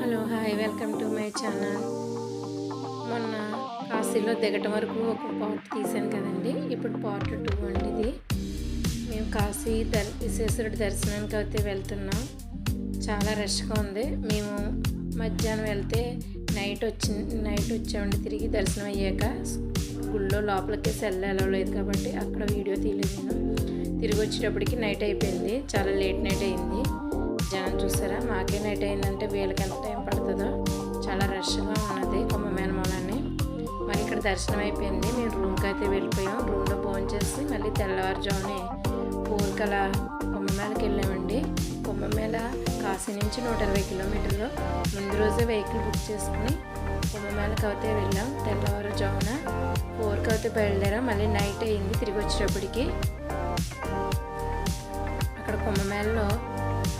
Hello hi welcome to my channel. మొన్న కాశీలో దిగటం వరకు ఒక పార్ట్ తీసాను కదండి. ఇప్పుడు పార్ట్ టూ అండి ఇది. మేము కాశీ దర్ విశ్వేశ్వరుడి దర్శనానికి అయితే వెళ్తున్నాం. చాలా రష్గా ఉంది. మేము మధ్యాహ్నం వెళ్తే నైట్ వచ్చి నైట్ వచ్చామండి తిరిగి దర్శనం అయ్యాక. గుళ్ళో లోపలికి సెల్ లేదు కాబట్టి అక్కడ వీడియో తీయలేదు నేను. తిరిగి వచ్చేటప్పటికి నైట్ అయిపోయింది. చాలా లేట్ నైట్ అయింది. జనం చూసారా? మాకే నైట్ అయిందంటే వీళ్ళకి ఎంత టైం పడుతుందో? చాలా రష్గా ఉన్నది కుంభమేళ మూలాన్ని మరి ఇక్కడ దర్శనం అయిపోయింది. మేము రూమ్కి అయితే వెళ్ళిపోయాం. రూమ్లో ఫోన్ చేసి మళ్ళీ తెల్లవారుజామునే పూర్కల కుంభమేళకి వెళ్ళామండి. కుంభమేళ కాశీ నుంచి నూట ఇరవై కిలోమీటర్లు. ముందు రోజే వెహికల్ బుక్ చేసుకుని కుంభమేళకి అయితే వెళ్ళాం. తెల్లవారుజామున ఊరికి అయితే బయలుదేరాం. మళ్ళీ నైట్ అయింది తిరిగి వచ్చేటప్పటికి. అక్కడ కుంభమేళలో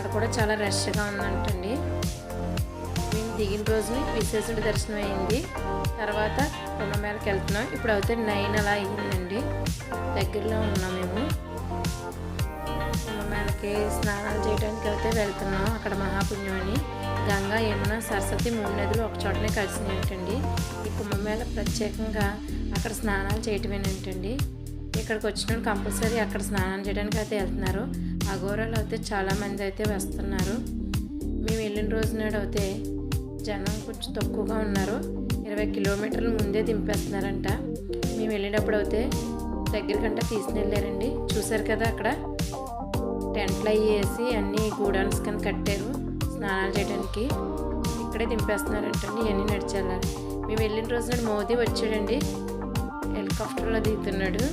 అక్కడ కూడా చాలా రష్గా ఉందంటండి. మేము దిగిన రోజుని విశేషుడి దర్శనం అయింది. తర్వాత కుంభమేళకి వెళ్తున్నాం. ఇప్పుడు అయితే నైన్ అలా అయ్యిందండి దగ్గరలో ఉన్నాం మేము. కుంభమేళకి స్నానాలు చేయడానికి అయితే వెళ్తున్నాం. అక్కడ మహాపుణ్యం అని. గంగా యమున సరస్వతి మూడు నదులు ఒక చోటనే కలిసినాయంటండి. ఈ కుంభమేళ ప్రత్యేకంగా అక్కడ స్నానాలు చేయటమేనంటండి. ఇక్కడికి వచ్చిన కంపల్సరీ అక్కడ స్నానం చేయడానికి అయితే వెళ్తున్నారు. అఘోరాలు అయితే చాలామంది అయితే వస్తున్నారు. మేము వెళ్ళిన రోజు నాడు అయితే జనం కొంచెం తక్కువగా ఉన్నారు. ఇరవై కిలోమీటర్ల ముందే దింపేస్తున్నారంట. మేము వెళ్ళేటప్పుడు అయితే దగ్గరకంటే తీసుకుని వెళ్ళారండి చూసారు కదా అక్కడ? టెంట్లు అవి వేసి అన్నీ గూడాన్స్ కింద కట్టారు స్నానాలు చేయడానికి. ఇక్కడే దింపేస్తున్నారంటండి ఇవన్నీ నడిచేళ్ళాలి మేము వెళ్ళిన రోజు నాడు మోదీ వచ్చాడండి. హెలికాప్టర్లో దిగుతున్నాడు.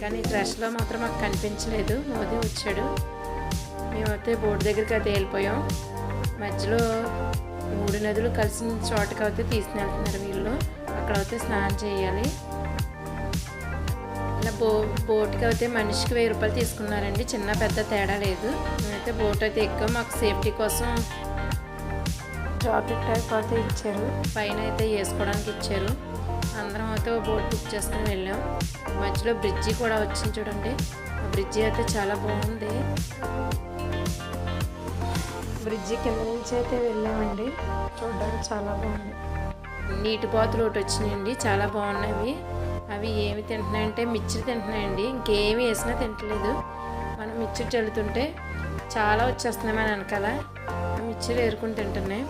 కానీ డ్రెస్లో మాత్రం మాకు కనిపించలేదు. మోదీ వచ్చాడు. మేమైతే బోర్డు దగ్గరికి అయితే వెళ్ళిపోయాం. మధ్యలో మూడు నదులు కలిసిన చోటకి అయితే తీసుకుని వెళ్తున్నారు వీళ్ళు. అక్కడ అయితే స్నానం చేయాలి. ఇలా బో బోట్కి అయితే మనిషికి వెయ్యి రూపాయలు తీసుకున్నారండి. చిన్న పెద్ద తేడా లేదు. మేమైతే బోట్ అయితే ఎక్కువ మాకు సేఫ్టీ కోసం జాకెట్ టైప్ అయితే ఇచ్చారు. పైన అయితే వేసుకోవడానికి ఇచ్చారు. అందరం అయితే బోట్ బుక్ చేసుకుని వెళ్ళాం. మధ్యలో బ్రిడ్జి కూడా వచ్చింది చూడండి. ఆ బ్రిడ్జి అయితే చాలా బాగుంది. బ్రిడ్జి కింద నుంచి అయితే వెళ్ళామండి. చూడడానికి చాలా బాగుంది. నీటి బాతులు ఒకటి వచ్చినాయండి. చాలా బాగున్నాయి. అవి ఏమి తింటున్నాయంటే మిక్చర్ తింటున్నాయండి. ఇంకేమి వేసినా తింటలేదు. మనం మిక్చర్ చల్లుతుంటే చాలా వచ్చేస్తున్నాయి మన వెనకాల. ఆ మిక్చర్ ఏరుకుని తింటున్నాయి.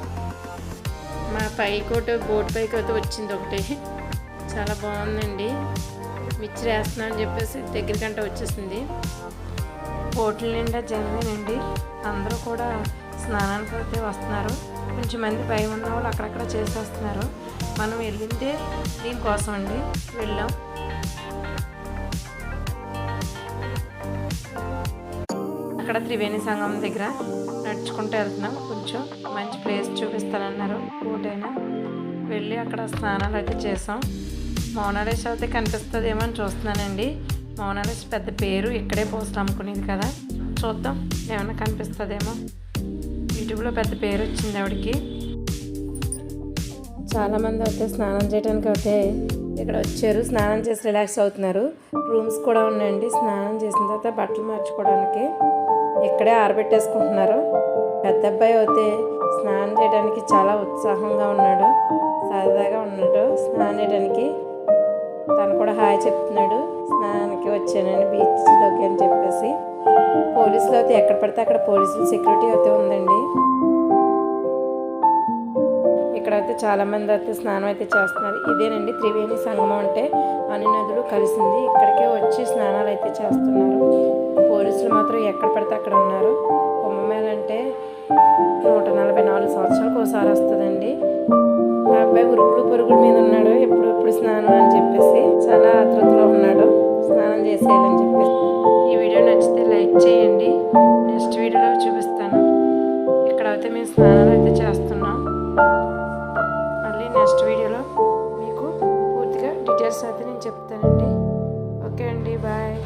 మా పైకోటి బోట్ పైకి అయితే వచ్చింది ఒకటి. చాలా బాగుందండి. మిక్చర్ వేస్తున్నా అని చెప్పేసి దగ్గరికంటే వచ్చేసింది. హోటల్ నిండా జనమేనండి అందరూ కూడా స్నానానికి అయితే వస్తున్నారు. కొంచెం మంది పై ఉన్న వాళ్ళు అక్కడక్కడ చేసేస్తున్నారు. మనం వెళ్ళిందే దీనికోసం అండి వెళ్ళాం. అక్కడ త్రివేణి సంఘం దగ్గర నడుచుకుంటూ వెళ్తున్నాం. కొంచెం మంచి ప్లేస్ చూపిస్తానన్నారు. బోటైనా వెళ్ళి అక్కడ స్నానాలు అయితే చేసాం. మౌనాలేష్ అయితే కనిపిస్తుందేమో అని చూస్తున్నానండి. మౌనాలేష్ పెద్ద పేరు ఇక్కడే పోస్ట్ అమ్ముకునేది కదా. చూద్దాం ఏమైనా కనిపిస్తుందేమో. యూట్యూబ్లో పెద్ద పేరు వచ్చింది ఆవిడకి. చాలామంది అయితే స్నానం చేయడానికి అయితే ఇక్కడ వచ్చారు. స్నానం చేసి రిలాక్స్ అవుతున్నారు. రూమ్స్ కూడా ఉన్నాయండి. స్నానం చేసిన తర్వాత బట్టలు మార్చుకోవడానికి ఇక్కడే ఆరబెట్టేసుకుంటున్నారు. పెద్ద అబ్బాయి అయితే స్నానం చేయడానికి చాలా ఉత్సాహంగా ఉన్నాడు. సరదాగా ఉన్నాడు స్నానం చేయడానికి. తను కూడా హాయ్ చెప్తున్నాడు. స్నానానికి వచ్చానని బీచ్లోకి అని చెప్పేసి. పోలీసులు అయితే ఎక్కడ పడితే అక్కడ పోలీసులు సెక్యూరిటీ అయితే ఉందండి. ఇక్కడైతే చాలామంది అయితే స్నానం అయితే చేస్తున్నారు. ఇదేనండి త్రివేణి సంగమం అంటే అన్ని నదులు కలిసింది. ఇక్కడికే వచ్చి స్నానాలు అయితే చేస్తున్నారు. పోలీసులు మాత్రం ఎక్కడ పడితే అక్కడ ఉన్నారు. కుంభమేళ అంటే నూట నలభై నాలుగు సంవత్సరాలకు ఒకసారి వస్తుందండి. పురుగుల మీద ఉన్నాడు. ఎప్పుడు ఎప్పుడు స్నానం అని చెప్పేసి చాలా ఆతృతలో ఉన్నాడు. స్నానం చేసేయాలని చెప్పేసి. ఈ వీడియో నచ్చితే లైక్ చేయండి. నెక్స్ట్ వీడియోలో చూపిస్తాను. ఇక్కడైతే మేము స్నానాలు అయితే చేస్తున్నాం. మళ్ళీ నెక్స్ట్ వీడియోలో మీకు పూర్తిగా డీటెయిల్స్ అయితే నేను చెప్తానండి. ఓకే అండి బాయ్.